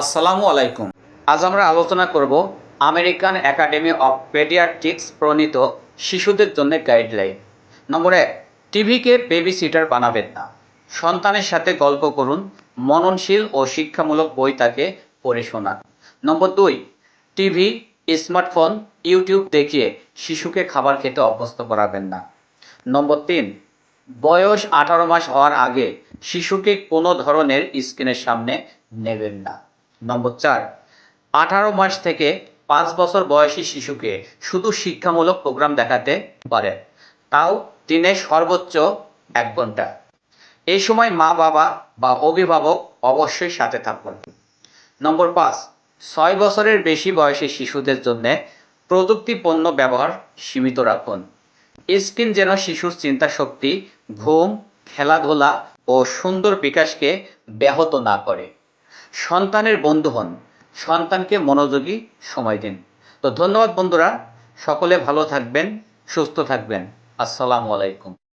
আসসালামু আলাইকুম। আজ আমরা আলোচনা করব আমেরিকান একাডেমি অফ পেডিয়াট্রিক্স প্রণীত শিশুদের জন্য গাইডলাইন। নম্বর এক, টিভিকে বেবি সিটার বানাবেন না। সন্তানের সাথে গল্প করুন, মননশীল ও শিক্ষামূলক বই তাকে পড়ে শোনান। নম্বর দুই, টিভি, স্মার্টফোন, ইউটিউব দেখিয়ে শিশুকে খাবার খেতে অভ্যস্ত করাবেন না। নম্বর তিন, বয়স আঠারো মাস হওয়ার আগে শিশুকে কোনো ধরনের স্ক্রিনের সামনে নেবেন না। নম্বর চার, আঠারো মাস থেকে পাঁচ বছর বয়সী শিশুকে শুধু শিক্ষামূলক প্রোগ্রাম দেখাতে পারে। তাও দিনে সর্বোচ্চ এক ঘণ্টা। এই সময় মা বাবা বা অভিভাবক অবশ্যই সাথে থাকুন। নম্বর পাঁচ, ছয় বছরের বেশি বয়সী শিশুদের জন্য প্রযুক্তি পণ্য ব্যবহার সীমিত রাখুন। স্ক্রিন যেন শিশুর চিন্তা শক্তি ঘুম, খেলাধুলা ও সুন্দর বিকাশকে ব্যাহত না করে। সন্তানের বন্ধু হন। সন্তানকে মনোযোগী সময় দিন। তো ধন্যবাদ বন্ধুরা, সকলে ভালো থাকবেন, সুস্থ থাকবেন। আসসালামু আলাইকুম।